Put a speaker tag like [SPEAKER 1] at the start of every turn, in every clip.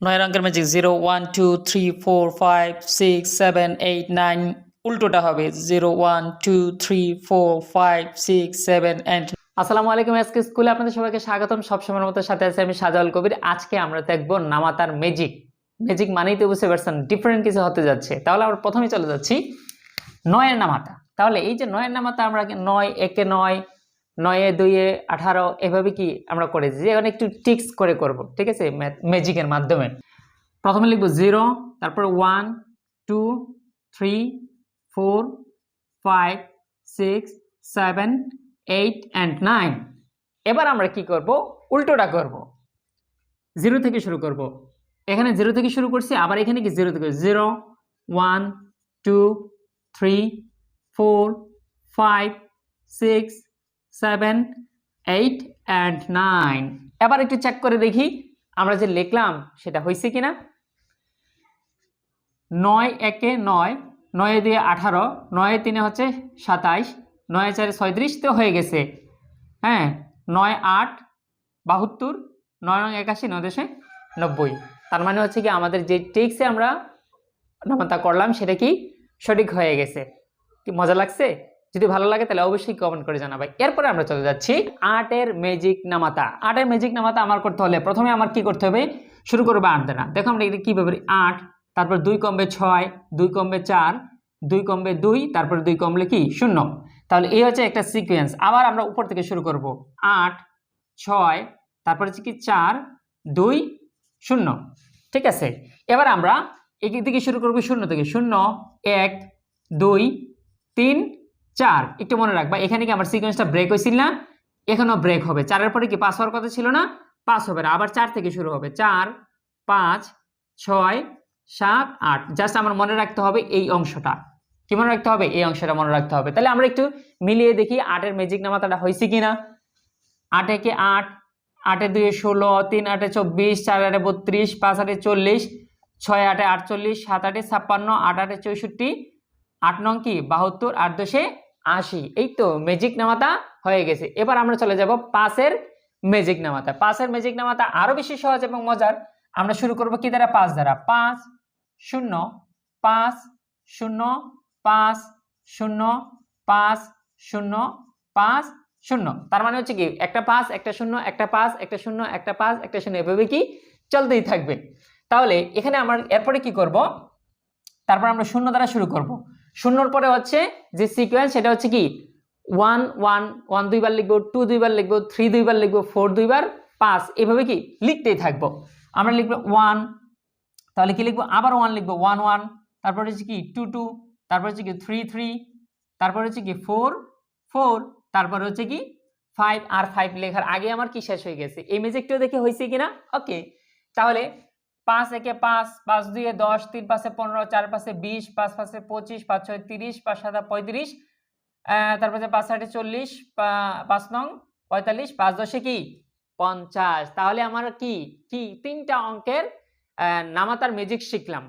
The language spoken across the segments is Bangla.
[SPEAKER 1] নয়ের অঙ্কের magic zero, one, two, three, four, five, six, seven, eight, nine, উল্টোটা হবে। Zero, one, two, three, four, five, six, seven, eight. আসসালামু আলাইকুম আজকে স্কুলে, আপনাদের সবাইকে স্বাগতম। সবসময়ের মতো সাথে আছে আমি সাজাউল কবির। আজকে আমরা দেখব নামাতার ম্যাজিক ম্যাজিক মানেই তো বুঝতে পারছেন ডিফারেন্ট কিছু হতে যাচ্ছে। তাহলে আমরা প্রথমে চলে যাচ্ছি নয়ের নামাতা। তাহলে এই যে নয়ের নামাতা, আমরা নয়, একে নয় নয়ে দুইয়ে আঠারো, এভাবে কি আমরা করেছি? যে এখানে একটু টিক্স করে করব, ঠিক আছে? ম্যাজিকের মাধ্যমে। প্রথমে লিখব জিরো, তারপর one, two, three, four, five, six, seven, eight, and nine. এবার আমরা কি করব? উল্টোটা করব। জিরো থেকে শুরু করব। এখানে জিরো থেকে শুরু করছি, আবার এখানে কি জিরো থেকে? Zero, one, two, three, four, five, six seven eight and nine এবার একটু চেক করে দেখি আমরা যে লিখলাম সেটা হয়েছে কিনা। নয় একে নয়, নয়ে দুয়ে আঠারো, নয়ে তিনে হচ্ছে সাতাইশ, নয় চারে ছয়ত্রিশ তো হয়ে গেছে। হ্যাঁ নয় আট, বাহাত্তর, নয় নয় একাশি, নয় দশে নব্বই। তার মানে হচ্ছে কি আমাদের যে টেক্সে আমরা নামাতা করলাম সেটা কি সঠিক হয়ে গেছে। কি মজা লাগছে? যদি ভালো লাগে তাহলে অবশ্যই কমেন্ট করে জানাবে। এরপরে আমরা চলে যাচ্ছি আটের ম্যাজিক নামাতা। আটের ম্যাজিক নামাতা আমার করতে হলে প্রথমে আমার কি করতে হবে? শুরু করব আট দেনা দেখো আমরা এটা কীভাবে আট, তারপর দুই কমবে ছয়, দুই কমবে চার, দুই কমবে দুই, তারপর দুই কমলে কি? শূন্য। তাহলে এই হচ্ছে একটা সিকোয়েন্স আবার আমরা উপর থেকে শুরু করব। আট, ছয়, তারপর হচ্ছে কি? চার, দুই, শূন্য। ঠিক আছে? এবার আমরা এক থেকে শুরু করব শূন্য থেকে। শূন্য, এক, দুই, তিন চার, একটু মনে রাখবা, এখানে কি আমার সিকোয়েন্সটা ব্রেক হয়েছিল না? এখানেও ব্রেক হবে। চারের পরে কি পাস হওয়ার কথা ছিল না? পাস হবে না। আবার চার থেকে শুরু হবে। চার, পাঁচ, ছয়, সাত, আট। জাস্ট আমার মনে রাখতে হবে এই অংশটা। কি মনে রাখতে হবে? এই অংশটা মনে রাখতে হবে। তাহলে আমরা একটু মিলিয়ে দেখি আটের ম্যাজিক নামাতাটা হয়েছে কিনা। আট একে আট? আটে দুয়ে ষোলো, তিন আটে চব্বিশ, চার আটে বত্রিশ, পাঁচ আটে চল্লিশ, ছয় আটে আটচল্লিশ, সাত আটে ছাপ্পান্ন, আট আটে চৌষট্টি, আট নং কি? বাহাত্তর, আট দশে আশি। এই তো ম্যাজিক নামাতা হয়ে গেছে। এবার আমরা চলে যাব পাঁচের ম্যাজিক নামাতা। পাঁচের ম্যাজিক নামাতা আরও বেশি সহজ এবং মজার। আমরা শুরু করব কি দ্বারা? পাঁচ দ্বারা। পাঁচ, শূন্য পাঁচ শূন্য পাঁচ শূন্য পাঁচ শূন্য পাঁচ, শূন্য। তার মানে হচ্ছে কি, একটা পাঁচ, একটা শূন্য, একটা পাঁচ, একটা শূন্য, একটা পাঁচ, একটা শূন্য। এভাবে কি চলতেই থাকবে। তাহলে এখানে আমার, এরপরে কি করব? তারপর আমরা শূন্য দ্বারা শুরু করব। শূন্যর পরে হচ্ছে যে সিকোয়েন্স সেটা হচ্ছে কি? ওয়ান ওয়ান ওয়ান দুইবার লিখব টু দুইবার লিখব থ্রি দুইবার লিখব ফোর দুইবার, পাঁচ। এভাবে কি? লিখতেই থাকব। আমরা লিখব ওয়ান তাহলে কি লিখব? আবার ওয়ান লিখব। ওয়ান ওয়ান তারপর হচ্ছে কি? টু টু তারপর হচ্ছে কি? থ্রি থ্রি তারপর হচ্ছে কি? ফোর ফোর তারপর হচ্ছে কি? ফাইভ আর ফাইভ লেখার আগে আমার কি শেষ হয়ে গেছে? এই ম্যাজিকটাও দেখে হয়েছে কিনা? ওকে তাহলে পাঁচ একে পাঁচ পাঁচ দুয়ে দশ, তিন পাশে পনেরো, চার পাশে বিশ, পাঁচ পাশে পঁচিশ, পাঁচ ছয় তিরিশ, পাঁচ সাতা পঁয়ত্রিশ তারপরে পাঁচ আটে চল্লিশ পাঁচ নং, পঁয়তাল্লিশ, পাঁচ দশে কি? পঞ্চাশ। তাহলে আমার কি? কি? তিনটা অঙ্কের নামাতার ম্যাজিক শিখলাম।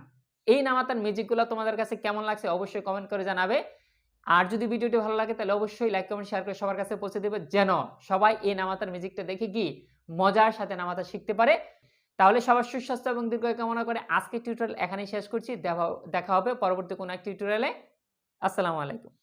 [SPEAKER 1] এই নামাতার ম্যাজিকগুলো তোমাদের কাছে কেমন লাগছে অবশ্যই কমেন্ট করে জানাবে। আর যদি ভিডিওটি ভালো লাগে তাহলে অবশ্যই লাইক কমেন্ট শেয়ার করে সবার কাছে পৌঁছে দেবে যেন সবাই এই নামাতার ম্যাজিকটা দেখে কি মজার সাথে নামাতা শিখতে পারে। তাহলে সবার সুস্বাস্থ্য এবং দীর্ঘায় কামনা করে আজকে টিউটোরিয়াল এখানেই শেষ করছি। দেখা হবে পরবর্তী কোনো এক টিউটোরিয়ালে আসসালামু আলাইকুম।